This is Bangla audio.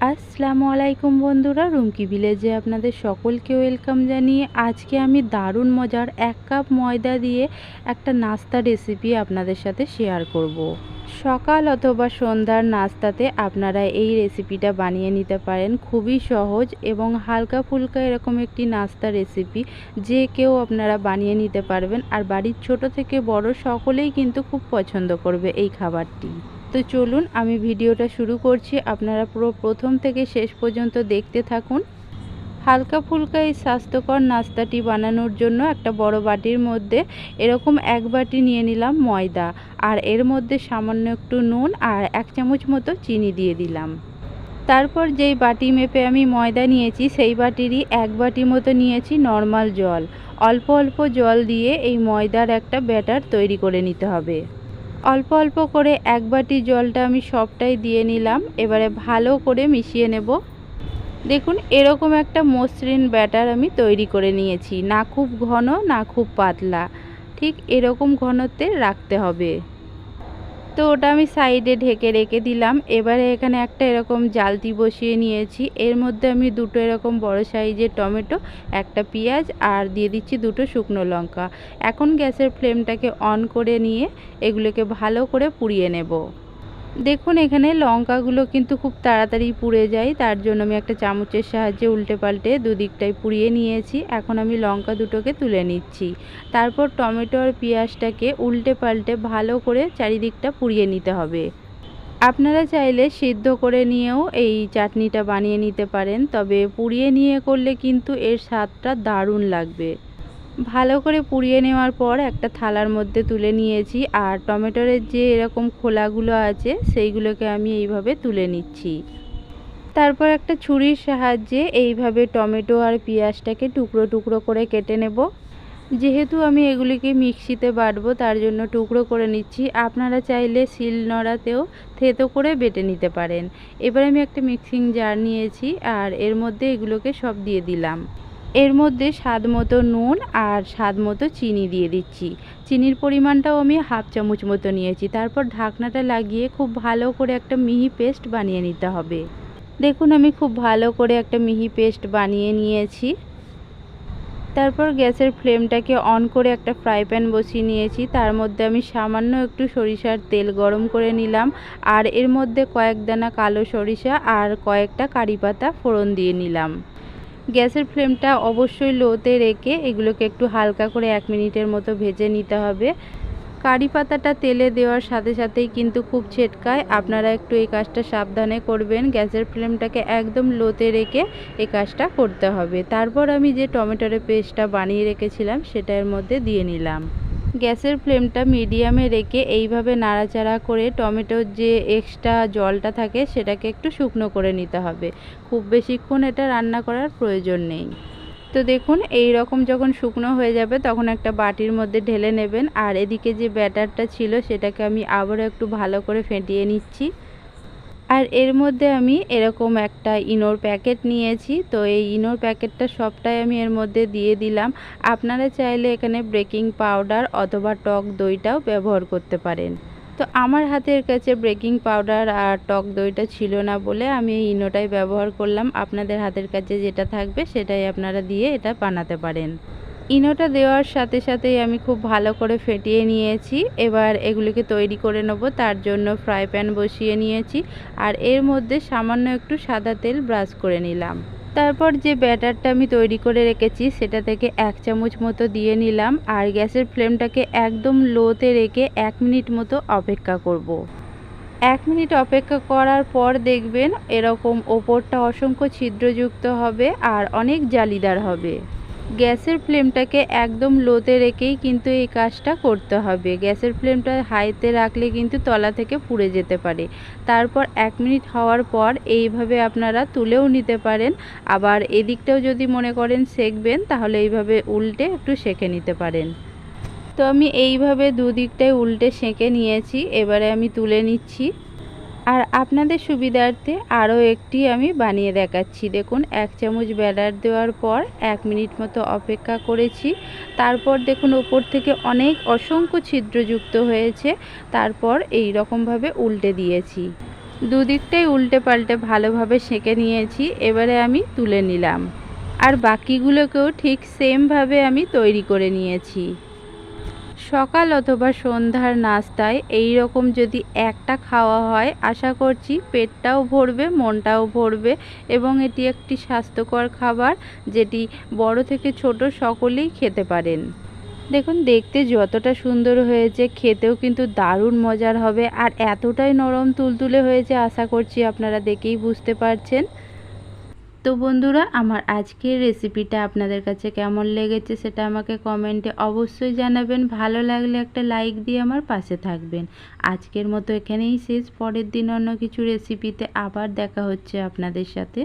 আসসালামু আলাইকুম বন্ধুরা, রুমকি ভিলেজে আপনাদের সকলকে ওয়েলকাম জানিয়ে আজকে আমি দারুণ মজার এক কাপ ময়দা দিয়ে একটা নাস্তা রেসিপি আপনাদের সাথে শেয়ার করব। সকাল অথবা সন্ধ্যার নাস্তাতে আপনারা এই রেসিপিটা বানিয়ে নিতে পারেন, খুবই সহজ এবং হালকা ফুলকা এরকম একটি নাস্তা রেসিপি যে কেউ আপনারা বানিয়ে নিতে পারবেন আর বাড়ির ছোট থেকে বড় সকলেই কিন্তু খুব পছন্দ করবে এই খাবারটি তো চলুন আমি ভিডিওটা শুরু করছি। আপনারা পুরো প্রথম থেকে শেষ পর্যন্ত দেখতে থাকুন। হালকা ফুলকা এই স্বাস্থ্যকর নাস্তাটি বানানোর জন্য একটা বড় বাটির মধ্যে এরকম এক বাটি নিয়ে নিলাম ময়দা। আর এর মধ্যে সামান্য একটু নুন আর এক চামচ মতো চিনি দিয়ে দিলাম। তারপর যেই বাটি মেপে আমি ময়দা নিয়েছি, সেই বাটিরই এক বাটি মতো নিয়েছি নর্মাল জল। অল্প অল্প জল দিয়ে এই ময়দার একটা ব্যাটার তৈরি করে নিতে হবে। অল্প অল্প করে এক বাটি জলটা আমি সবটাই দিয়ে নিলাম, এবারে ভালো করে মিশিয়ে নেব। দেখুন, এরকম একটা মসৃণ ব্যাটার আমি তৈরি করে নিয়েছি, না খুব ঘন, না খুব পাতলা। ঠিক এরকম ঘনত্বে রাখতে হবে। তো ওটা আমি সাইডে ঢেকে রেখে দিলাম। এবারে এখানে একটা এরকম জালতি বসিয়ে নিয়েছি। এর মধ্যে আমি দুটো এরকম বড় সাইজের টমেটো, একটা পেঁয়াজ আর দিয়ে দিচ্ছি দুটো শুকনো লঙ্কা। এখন গ্যাসের ফ্লেমটাকে অন করে নিয়ে এগুলোকে ভালো করে পুড়িয়ে নেব। দেখুন, এখানে লঙ্কাগুলো কিন্তু খুব তাড়াতাড়ি পুড়ে যায়। তার জন্য আমি একটা চামচের সাহায্যে উল্টে পাল্টে দুদিকটাই পুড়িয়ে নিয়েছি। এখন আমি লঙ্কা দুটোকে তুলে নিচ্ছি। তারপর টমেটো আর পেঁয়াজটাকে উল্টে পাল্টে ভালো করে চারিদিকটা পুড়িয়ে নিতে হবে। আপনারা চাইলে সিদ্ধ করে নিয়েও এই চাটনিটা বানিয়ে নিতে পারেন। তবে পুড়িয়ে নিয়ে করলে কিন্তু এর স্বাদটা দারুণ লাগবে। ভালো করে পুড়িয়ে নেওয়ার পর একটা থালার মধ্যে তুলে নিয়েছি আর টমেটোরের যে এরকম খোলাগুলো আছে সেইগুলোকে আমি এইভাবে তুলে নিচ্ছি। তারপর একটা ছুরির সাহায্যে এইভাবে টমেটো আর পেঁয়াজটাকে টুকরো টুকরো করে কেটে নেব। যেহেতু আমি এগুলিকে মিক্সিতে বাটবো তার জন্য টুকরো করে নিচ্ছি। আপনারা চাইলে শিল নড়াতেও থেতো করে বেটে নিতে পারেন। এবার আমি একটা মিক্সিং জার নিয়েছি আর এর মধ্যে এগুলোকে সব দিয়ে দিলাম। এর মধ্যে স্বাদ মতো নুন আর স্বাদ মতো চিনি দিয়ে দিচ্ছি। চিনির পরিমাণটাও আমি হাফ চামচ মতো নিয়েছি। তারপর ঢাকনাটা লাগিয়ে খুব ভালো করে একটা মিহি পেস্ট বানিয়ে নিতে হবে। দেখুন, আমি খুব ভালো করে একটা মিহি পেস্ট বানিয়ে নিয়েছি। তারপর গ্যাসের ফ্লেমটাকে অন করে একটা ফ্রাই প্যান বসিয়ে নিয়েছি। তার মধ্যে আমি সামান্য একটু সরিষার তেল গরম করে নিলাম। আর এর মধ্যে কয়েক দানা কালো সরিষা আর কয়েকটা কারি পাতা ফোড়ন দিয়ে নিলাম। গ্যাসের ফ্লেমটা অবশ্যই লোতে রেখে এগুলোকে একটু হালকা করে এক মিনিটের মতো ভেজে নিতে হবে। কারি পাতাটা তেলে দেওয়ার সাথে সাথেই কিন্তু খুব ছেটকায়। আপনারা একটু এই কাজটা সাবধানে করবেন। গ্যাসের ফ্লেমটাকে একদম লোতে রেখে এই কাজটা করতে হবে। তারপর আমি যে টমেটোর পেস্টটা বানিয়ে রেখেছিলাম, সেটার মধ্যে দিয়ে নিলাম। গ্যাসের ফ্লেমটা মিডিয়ামে রেখে এইভাবে নাড়াচাড়া করে টমেটোর যে এক্সট্রা জলটা থাকে সেটাকে একটু শুকনো করে নিতে হবে। খুব বেশিক্ষণ এটা রান্না করার প্রয়োজন নেই। তো দেখুন, এই রকম যখন শুকনো হয়ে যাবে তখন একটা বাটির মধ্যে ঢেলে নেবেন। আর এদিকে যে ব্যাটারটা ছিল সেটাকে আমি আবারও একটু ভালো করে ফেটিয়ে নিচ্ছি। আর এর মধ্যে আমি এরকম একটা ইনোর প্যাকেট নিয়েছি। তো এই ইনোর প্যাকেটটা সবটাই আমি এর মধ্যে দিয়ে দিলাম। আপনারা চাইলে এখানে ব্রেকিং পাউডার অথবা টক দইটাও ব্যবহার করতে পারেন। তো আমার হাতের কাছে ব্রেকিং পাউডার আর টক দইটা ছিল না বলে আমি এই ইনোটাই ব্যবহার করলাম। আপনাদের হাতের কাছে যেটা থাকবে সেটাই আপনারা দিয়ে এটা বানাতে পারেন। ইনোটা দেওয়ার সাথে সাথেই আমি খুব ভালো করে ফেটিয়ে নিয়েছি। এবার এগুলিকে তৈরি করে নেব, তার জন্য ফ্রাই প্যান বসিয়ে নিয়েছি আর এর মধ্যে সামান্য একটু সাদা তেল ব্রাশ করে নিলাম। তারপর যে ব্যাটারটা আমি তৈরি করে রেখেছি, সেটা থেকে এক চামচ মতো দিয়ে নিলাম আর গ্যাসের ফ্লেমটাকে একদম লোতে রেখে এক মিনিট মতো অপেক্ষা করব। এক মিনিট অপেক্ষা করার পর দেখবেন এরকম ওপরটা অসংখ্য ছিদ্রযুক্ত হবে আর অনেক জালিদার হবে। গ্যাসের ফ্লেমটাকে একদম লোতে রেখেই কিন্তু এই কাজটা করতে হবে। গ্যাসের ফ্লেমটা হাইতে রাখলে কিন্তু তলা থেকে পুড়ে যেতে পারে। তারপর এক মিনিট হওয়ার পর এইভাবে আপনারা তুলেও নিতে পারেন। আবার এদিকটাও যদি মনে করেন সেকবেন, তাহলে এইভাবে উল্টে একটু সেঁকে নিতে পারেন। তো আমি এইভাবে দুদিকটাই উল্টে সেঁকে নিয়েছি। এবারে আমি তুলে নিচ্ছি। আর আপনাদের সুবিধার্থে আরও একটি আমি বানিয়ে দেখাচ্ছি। দেখুন, এক চামচ ব্যাটার দেওয়ার পর এক মিনিট মতো অপেক্ষা করেছি। তারপর দেখুন ওপর থেকে অনেক অসংখ্য ছিদ্রযুক্ত হয়েছে। তারপর এই রকমভাবে উল্টে দিয়েছি। দুদিকটাই উল্টে পাল্টে ভালোভাবে সেঁকে নিয়েছি। এবারে আমি তুলে নিলাম। আর বাকিগুলোকেও ঠিক সেমভাবে আমি তৈরি করে নিয়েছি। সকাল অথবা সন্ধ্যার নাস্তায় এই রকম যদি একটা খাওয়া হয়, আশা করছি পেটটাও ভরবে, মনটাও ভরবে এবং এটি একটি স্বাস্থ্যকর খাবার যেটি বড় থেকে ছোট সকলেই খেতে পারেন। দেখুন, দেখতে যতটা সুন্দর হয়েছে, খেতেও কিন্তু দারুণ মজার হবে আর এতটাই নরম তুলতুলে হয়েছে, আশা করছি আপনারা দেখেই বুঝতে পারছেন। তো বন্ধুরা, আমার আজকের রেসিপিটা আপনাদের কাছে কেমন লেগেছে সেটা আমাকে কমেন্টে অবশ্যই জানাবেন। ভালো লাগলে একটা লাইক দিয়ে আমার পাশে থাকবেন। আজকের মতো এখানেই শেষ। পরের দিন অন্য কিছু রেসিপিতে আবার দেখা হচ্ছে আপনাদের সাথে।